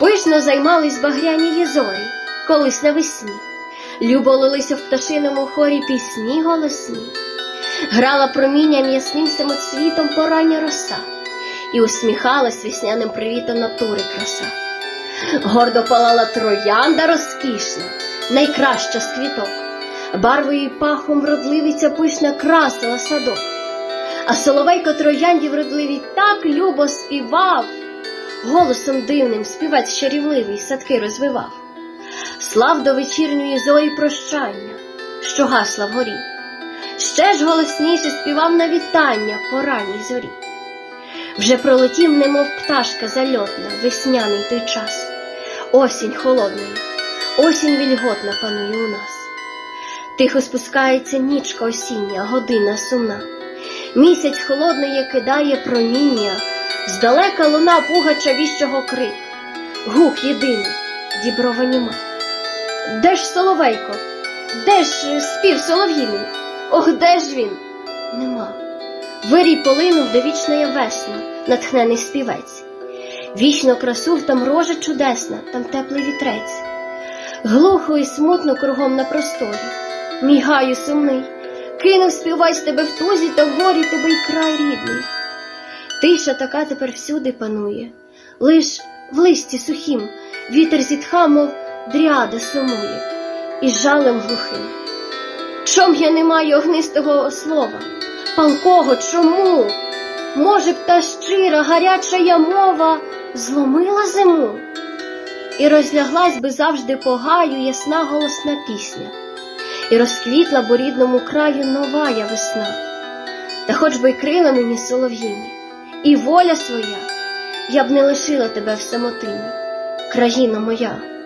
Пишно займались багряні зорі, колись навесні. Любо лилися в пташиному хорі пісні голосні. Грала промінням ясним самоцвітом порання роса, і усміхалась весняним привітом натури краса. Гордо палала троянда розкішна, найкраща з квіток, барвою й пахом вродливиця пишна красила садок. А соловейко троянді вродливій так любо співав, голосом дивним співець чарівливий садки розвивав. Слав до вечірньої зорі прощання, що гасла вгорі. Ще ж голосніше співав на вітання по ранній зорі. Вже пролетів, немов пташка зальотна, весняний той час. Осінь холодною, осінь вільготна панує у нас. Тихо спускається нічка осіння, година сумна. Місяць холодний кидає проміння, здалека луна пугача віщого крик. Гук єдиний, діброва німа. Де ж соловейко? Де ж е, спів солов'їний? Ох, де ж він? Нема. Вирій полинув, де вічна є весна, натхнений співець. Вічно красу там рожа чудесна, там теплий вітрець. Глухо і смутно кругом на просторі, мій гаю сумний, кинув співать тебе в тузі та в горі тебе й край рідний. Тиша така тепер всюди панує, лиш в листі сухім вітер зітха, мов дріада сумує, і жалем глухим. Чом я не маю огнистого слова? Палкого чому? Може б та щира, гаряча я мова зломила зиму? І розляглась би завжди по гаю ясна голосна пісня, і розквітла бо рідному краю новая весна. Та хоч би й крила мені солов'їні, і воля своя, я б не лишила тебе в самотині, країна моя.